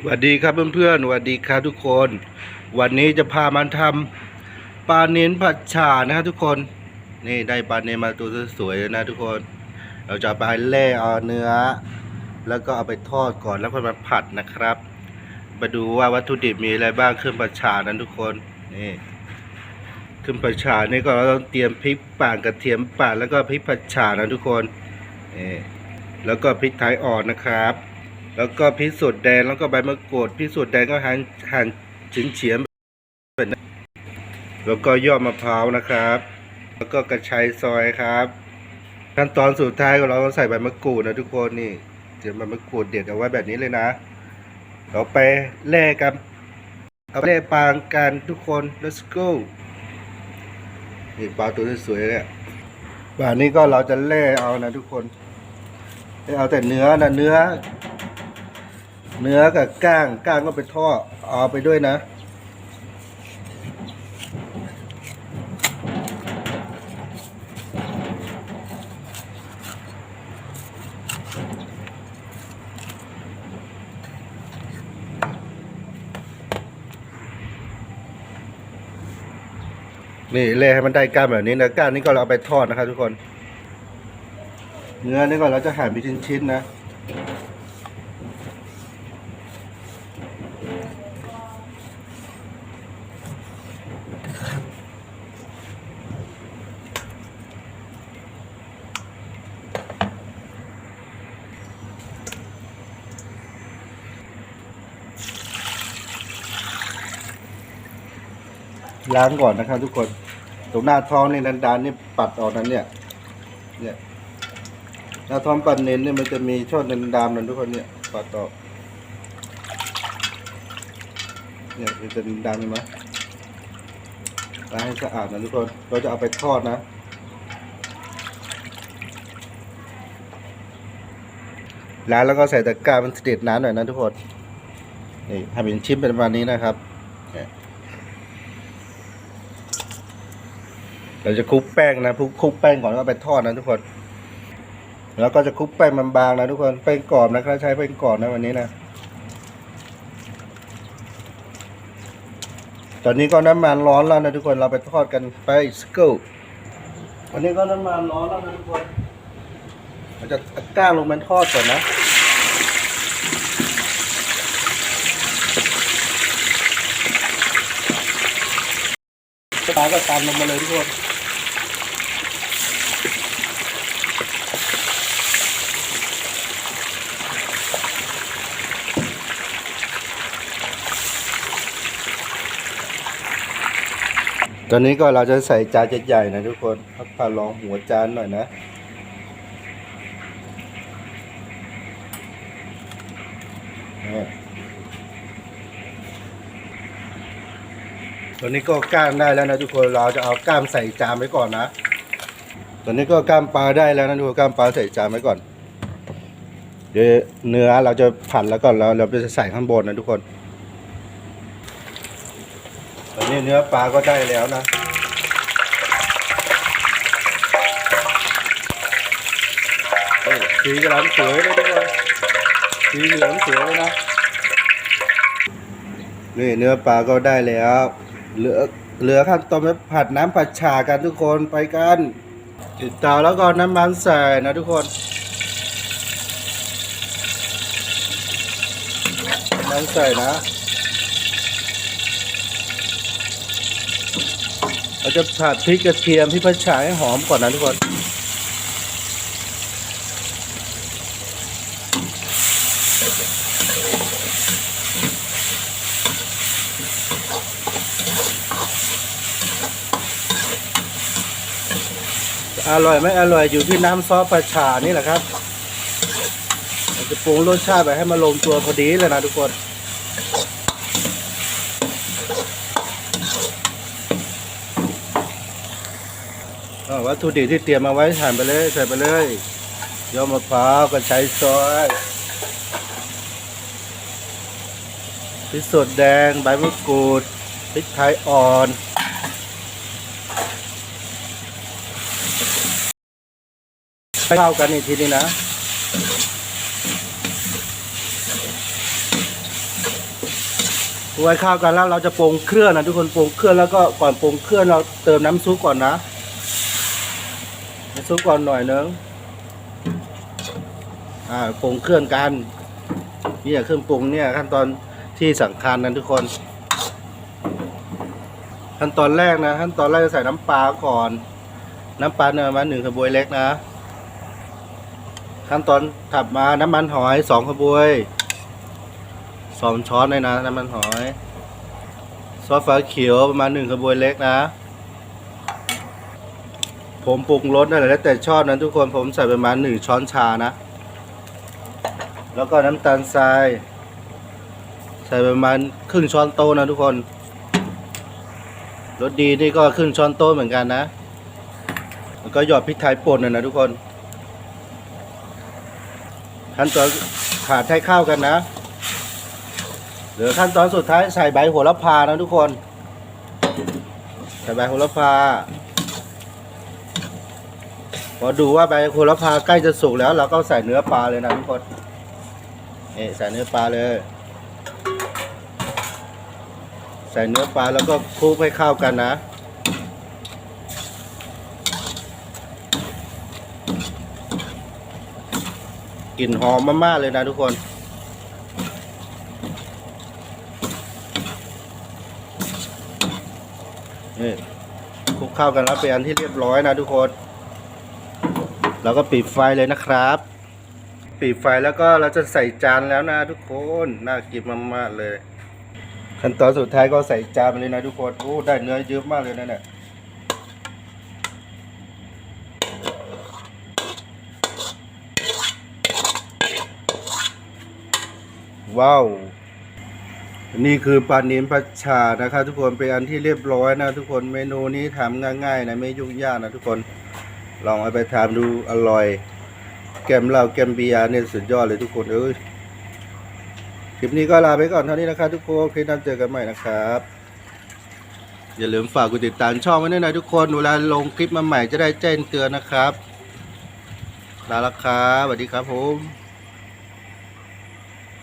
สวัสดีครับเพื่อนๆสวัสดีครับทุกคน วันนี้จะพามาทำปลาเน้นผัดฉ่านะครับทุกคน นี่ได้ปลาเน้นมาตัวสวยๆเลยนะทุกคน เราจะไปแล่เอาเนื้อ แล้วก็เอาไปทอดก่อนแล้วค่อยมาผัดนะครับ มาดูว่าวัตถุดิบมีอะไรบ้างเครื่องผัดฉ่านั้นทุกคน นี่เครื่องผัดฉ่านี่ก็เราต้องเตรียมพริกป่านกระเทียมป่านแล้วก็พริกผัดฉ่านะทุกคนนี่แล้วก็พริกไทยอ่อนนะครับ แล้วก็พริกสดแดงแล้วก็ใบมะกรูดพริกสดแดงก็หั่นหั่นชิ้นเฉียมแบบนั้นแล้วก็ยอดมะพร้าวนะครับ แล้วก็กระชายซอยครับ ขั้นตอนสุดท้ายก็เราต้องใส่ใบมะกรูดนะทุกคนนี่เดี๋ยวใบมะกรูดเด็ดเอาไว้แบบนี้เลยนะเราไปแล่กันเอาแล่ปางกันทุกคน let's go นี่ปลาตัวสวยๆเนี่ยปลานี้ก็เราจะแล่เอานะทุกคนเอาแต่เนื้อนะเนื้อ เนื้อกับก้างก้างก็ไปทอดเอาไปด้วยนะ นี่เล่ให้มันได้ก้านแบบนี้นะก้านนี้ก็เราเอาไปทอดนะครับทุกคน เนื้อนี่ก็เราจะหั่นเป็นชิ้นๆนะ ล้างก่อนนะครับ ทุกคน ตรงหน้าท้องนี่ดันๆนี่ปัดออกนั้นเนี่ย เนี่ยหน้าท้องปัดเน้นเนี่ยมันจะมีช่อดันดามนั่นทุกคนเนี่ยปัดออกเนี่ยมันจะดำเห็นไหมล้างให้สะอาดนะทุกคน เราจะเอาไปทอดนะล้างแล้วก็ใส่ตะกร้ามันเสด็จน้ำหน่อยนะทุกคน นี่ให้เป็นชิ้นเป็นประมาณนี้นะครับ เราจะคลุกแป้งนะคลุกแป้งก่อนแล้วไปทอดนะทุกคน แล้วก็จะคลุกแป้งมันบางนะทุกคนแป้งกรอบนะครับใช้แป้งกรอบนะวันนี้นะตอนนี้ก็น้ำมันร้อนแล้วนะทุกคนเราไปทอดกันไปสกูตอนนี้ก็น้ำมันร้อนแล้วนะทุกคนเราจะก้างลงมันทอดก่อนนะปลาก็ตามลงมาเลยทุกคน ตอนนี้ก็เราจะใส่จานใหญ่ๆนะทุกคนพักผ่าลองหัวจานหน่อยนะ ตอนนี้ก็ก้างได้แล้วนะทุกคน เราจะเอาก้ามใส่จานไว้ก่อนนะ ตอนนี้ก็ก้ามปลาได้แล้วนะทุกคนก้ามปลาใส่จานไว้ก่อน เดี๋ยวเนื้อเราจะผัดแล้วก่อนแล้วเราจะใส่ข้างบนนะทุกคน ตอนนี้เนื้อปลาก็ได้แล้วนะโอ้สีกำลังสวยเลยทุกคนสีเหลืองสวยเลยนะ นี่เนื้อปลาก็ได้แล้ว เหลือเหลือขั้นตอนไปผัดน้ำผัดฉ่ากันทุกคนไปกันติดเตาแล้วก็น้ำมันใส่นะทุกคนน้ำใส่นะ เราจะผัดพริกกระเทียมพริกผัดฉ่าให้หอมก่อนนะทุกคนอร่อยไหมอร่อยอยู่ที่น้ำซอสปลาฉ่านี่แหละครับจะปรุงรสชาติแบบให้มาลงตัวพอดีเลยนะทุกคน วัตถุดิบที่เตรียมมาไว้ใส่ไปเลยใส่ไปเลยยอดมะพร้าวกระชายซอยพริกสดแดงใบมะกรูดพริกไทยอ่อนให้เข้ากันอีกทีนี้นะปรุงให้เข้ากันแล้วเราจะปรุงเครื่องนะทุกคนปรุงเครื่องแล้วก็ก่อนปรุงเครื่องเราเติมน้ำซุปก่อนนะ ซุปก่อนหน่อยนึงอ่าปรุงเครื่องกันนี่เครื่องปรุงเนี่ยขั้นตอนที่สำคัญนะทุกคน ขั้นตอนแรกนะขั้นตอนแรกจะใส่น้ำปลาก่อน น้ำปลาเนี่ยประมาณหนึ่งขบวยเล็กนะ ขั้นตอนถัดมาน้ำมันหอยสองขบวยสองช้อนเลยนะน้ำมันหอย ซอสฟ้าเขียวประมาณหนึ่งขบวยเล็กนะ ผมปรุงรสนั่นแหละแล้วแต่ชอบนะทุกคนผมใส่ประมาณหนึ่งช้อนชานะ แล้วก็น้ำตาลทราย ใส่ประมาณครึ่งช้อนโต๊ะนะทุกคนรสดีนี่ก็ครึ่งช้อนโต๊ะเหมือนกันนะแล้วก็หยอดพริกไทยป่นนะนะทุกคนขั้นตอนขาดให้เข้ากันนะเหลือขั้นตอนสุดท้ายใส่ใบโหระพานะทุกคน ใส่ใบโหระพา พอดูว่าใบโหระพาใกล้จะสุกแล้ว เราก็ใส่เนื้อปลาเลยนะทุกคนนี่ใส่เนื้อปลาเลย ใส่เนื้อปลาแล้วก็คลุกให้เข้ากันนะกลิ่นหอมมากๆเลยนะทุกคนนี่คลุกเข้ากันแล้วเป็นอันที่เรียบร้อยนะทุกคน เราก็ปิดไฟเลยนะครับ ปิดไฟแล้วก็เราจะใส่จานแล้วนะทุกคนน่ากินมากๆเลย ขั้นตอนสุดท้ายก็ใส่จานไปเลยนะทุกคนโอ้ได้เนื้อเยอะมากเลยนะเนี่ยว้าวนี่คือปลาเนียนผัดชานะครับทุกคนเป็นอันที่เรียบร้อยนะทุกคนเมนูนี้ทำง่ายๆนะไม่ยุ่งยากนะทุกคน ลองเอาไปทำดูอร่อย แกมเหล้าแกมเบียร์เนี่ยสุดยอดเลยทุกคนเอ้ยคลิปนี้ก็ลาไปก่อนเท่านี้นะครับทุกคนคลิปหน้าเจอกันใหม่นะครับ อย่าลืมฝากกดติดตามช่องไว้ด้วยนะทุกคนเวลาลงคลิปมาใหม่จะได้แจ้งเตือนนะครับลาละครับสวัสดีครับผม